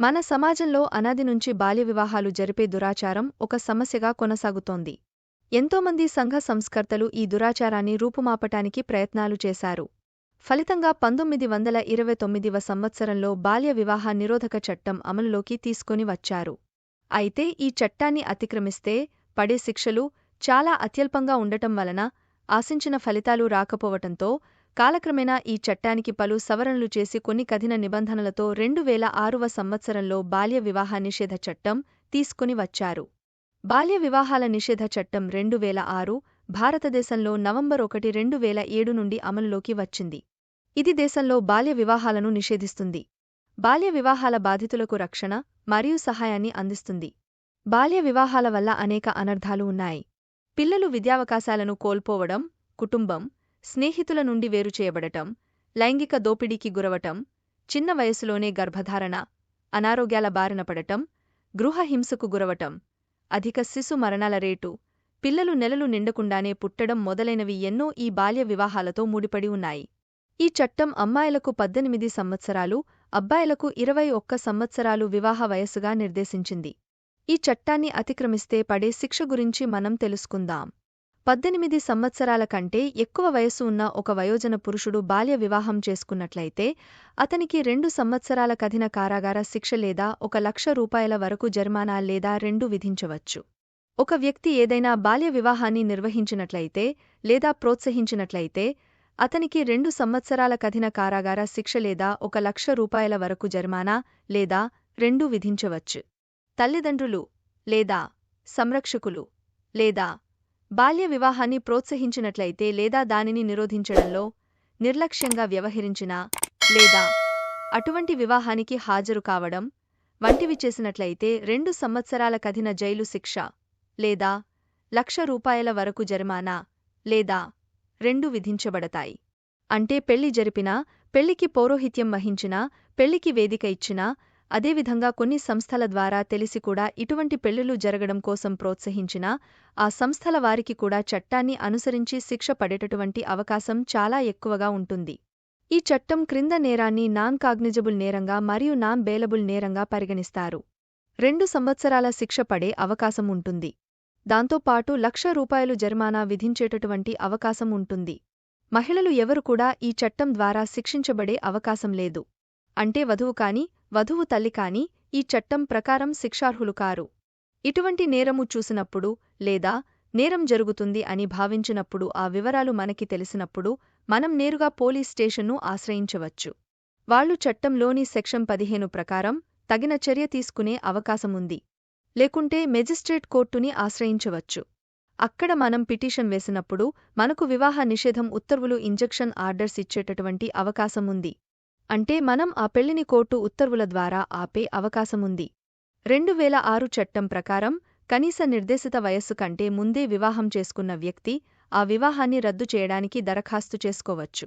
మన సమాజంలో అనాది నుంచి బాల్య వివాహాలు జరిపే దురాచారం ఒక సమస్యగా కొనసాగుతోంది. ఎంతోమంది సంఘ సంస్కర్తలు ఈ దురాచారాన్ని రూపుమాపటానికి ప్రయత్నాలు చేశారు. ఫలితంగా పంతొమ్మిది వందల ఇరవై తొమ్మిదివ సంవత్సరంలో బాల్య వివాహ నిరోధక చట్టం అమలులోకి తీసుకొని వచ్చారు. అయితే ఈ చట్టాన్ని అతిక్రమిస్తే పడే శిక్షలు చాలా అత్యల్పంగా ఉండటం వలన ఆశించిన ఫలితాలు రాకపోవటంతో కాలక్రమేణా ఈ చట్టానికి పలు సవరణలు చేసి కొన్ని కఠిన నిబంధనలతో రెండు వేల ఆరువ సంవత్సరంలో బాల్య వివాహ నిషేధ చట్టం తీసుకుని వచ్చారు. బాల్య వివాహాల నిషేధ చట్టం రెండు వేల ఆరు భారతదేశంలో నవంబర్ ఒకటి రెండు వేల ఏడు నుండి అమలులోకి వచ్చింది. ఇది దేశంలో బాల్య వివాహాలను నిషేధిస్తుంది. బాల్య వివాహాల బాధితులకు రక్షణ మరియు సహాయాన్ని అందిస్తుంది. బాల్య వివాహాల వల్ల అనేక అనర్థాలు ఉన్నాయి. పిల్లలు విద్యావకాశాలను కోల్పోవడం కుటుంబం స్నేహితుల నుండి వేరుచేయబడటం లైంగిక దోపిడీకి గురవటం చిన్న వయసులోనే గర్భధారణ అనారోగ్యాల బారిన పడటం గృహహింసకు గురవటం అధిక శిశు మరణాల రేటు పిల్లలు నెలలు నిండకుండానే పుట్టడం మొదలైనవి ఎన్నో ఈ బాల్య వివాహాలతో ముడిపడి ఉన్నాయి. ఈ చట్టం అమ్మాయిలకు పద్దెనిమిది సంవత్సరాలు అబ్బాయిలకు ఇరవై ఒక్క సంవత్సరాలు వివాహ వయస్సుగా నిర్దేశించింది. ఈ చట్టాన్ని అతిక్రమిస్తే పడే శిక్ష గురించి మనం తెలుసుకుందాం. పద్దెనిమిది సంవత్సరాల కంటే ఎక్కువ వయసు ఉన్న ఒక వయోజన పురుషుడు బాల్య వివాహం చేసుకున్నట్లయితే అతనికి రెండు సంవత్సరాల కఠిన కారాగార శిక్ష లేదా ఒక లక్ష రూపాయల వరకు జరిమానా లేదా రెండు విధించవచ్చు. ఒక వ్యక్తి ఏదైనా బాల్య వివాహాన్ని నిర్వహించినట్లయితే లేదా ప్రోత్సహించినట్లయితే అతనికి రెండు సంవత్సరాల కఠిన కారాగార శిక్ష లేదా ఒక లక్ష రూపాయల వరకు జరిమానా లేదా రెండు విధించవచ్చు. తల్లిదండ్రులు లేదా సంరక్షకులు లేదా బాల్య వివాహాన్ని ప్రోత్సహించినట్లయితే లేదా దానిని నిరోధించడంలో నిర్లక్ష్యంగా వ్యవహరించినా లేదా అటువంటి వివాహానికి హాజరు కావడం వంటివి చేసినట్లయితే రెండు సంవత్సరాల కఠిన జైలు శిక్ష లేదా లక్ష రూపాయల వరకు జరిమానా లేదా రెండు విధించబడతాయి. అంటే పెళ్ళి జరిపినా పెళ్ళికి పౌరోహిత్యం వహించినా పెళ్ళికి వేదిక ఇచ్చినా అదేవిధంగా కొన్ని సంస్థల ద్వారా తెలిసి కూడా ఇటువంటి పెళ్ళిళ్ళు జరగడం కోసం ప్రోత్సహించినా ఆ సంస్థల వారికి కూడా చట్టాన్ని అనుసరించి శిక్ష పడేటటువంటి అవకాశం చాలా ఎక్కువగా ఉంటుంది. ఈ చట్టం క్రింద నేరాన్ని నాన్ కాగ్నిజబుల్ నేరంగా మరియు నాన్ బేలబుల్ నేరంగా పరిగణిస్తారు. రెండు సంవత్సరాల శిక్ష పడే అవకాశం ఉంటుంది. దాంతోపాటు లక్ష రూపాయలు జరిమానా విధించేటటువంటి అవకాశం ఉంటుంది. మహిళలు ఎవరు కూడా ఈ చట్టం ద్వారా శిక్షించబడే అవకాశం లేదు. అంటే వధువు కాని వధువు తల్లి కాని ఈ చట్టం ప్రకారం శిక్షార్హులు కారు. ఇటువంటి నేరము చూసినప్పుడు లేదా నేరం జరుగుతుంది అని భావించినప్పుడు ఆ వివరాలు మనకి తెలిసినప్పుడు మనం నేరుగా పోలీస్ స్టేషన్ను ఆశ్రయించవచ్చు. వాళ్ళు చట్టంలోని సెక్షన్ పదిహేను ప్రకారం తగిన చర్య తీసుకునే అవకాశముంది. లేకుంటే మెజిస్ట్రేట్ కోర్టుని ఆశ్రయించవచ్చు. అక్కడ మనం పిటిషన్ వేసినప్పుడు మనకు వివాహ నిషేధం ఉత్తర్వులు ఇంజెక్షన్ ఆర్డర్స్ ఇచ్చేటటువంటి అవకాశముంది. అంటే మనం ఆ పెళ్ళిని కోర్టు ఉత్తర్వుల ద్వారా ఆపే అవకాశముంది. రెండు వేల ఆరు చట్టం ప్రకారం కనీస నిర్దేశిత వయస్సు కంటే ముందే వివాహం చేసుకున్న వ్యక్తి ఆ వివాహాన్ని రద్దు చేయడానికి దరఖాస్తు చేసుకోవచ్చు.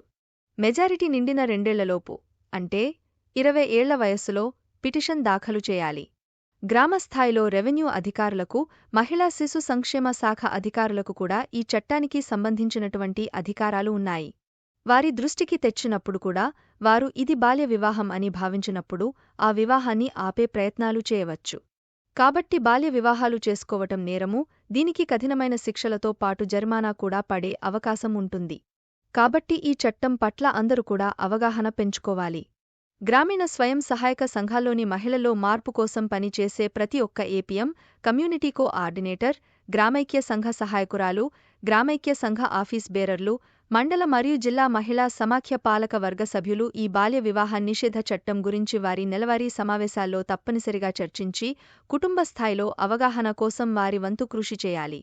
మెజారిటీ నిండిన రెండేళ్ళలోపు అంటే ఇరవై ఏళ్ళ వయస్సులో పిటిషన్ దాఖలు చేయాలి. గ్రామస్థాయిలో రెవెన్యూ అధికారులకు మహిళా శిశు సంక్షేమ శాఖ అధికారులకు కూడా ఈ చట్టానికి సంబంధించినటువంటి అధికారాలు ఉన్నాయి. వారి దృష్టికి తెచ్చినప్పుడు కూడా వారు ఇది బాల్య వివాహం అని భావించినప్పుడు ఆ వివాహాన్ని ఆపే ప్రయత్నాలు చేయవచ్చు. కాబట్టి బాల్య వివాహాలు చేసుకోవటం నేరము దీనికి కఠినమైన శిక్షలతో పాటు జరిమానా కూడా పడే అవకాశం ఉంటుంది. కాబట్టి ఈ చట్టం పట్ల అందరూ కూడా అవగాహన పెంచుకోవాలి. గ్రామీణ స్వయం సహాయక సంఘాల్లోని మహిళల్లో మార్పు కోసం పనిచేసే ప్రతి ఒక్క ఏపీఎం కమ్యూనిటీ కో ఆర్డినేటర్ గ్రామైక్య సంఘ సహాయకురాలు గ్రామైక్య సంఘ ఆఫీస్ బేరర్లు మండల మరియు జిల్లా మహిళా సమాఖ్య పాలక వర్గ సభ్యులు ఈ బాల్య వివాహ నిషేధ చట్టం గురించి వారి నెలవారీ సమావేశాల్లో తప్పనిసరిగా చర్చించి కుటుంబ స్థాయిలో అవగాహన కోసం వారి వంతు కృషి చేయాలి.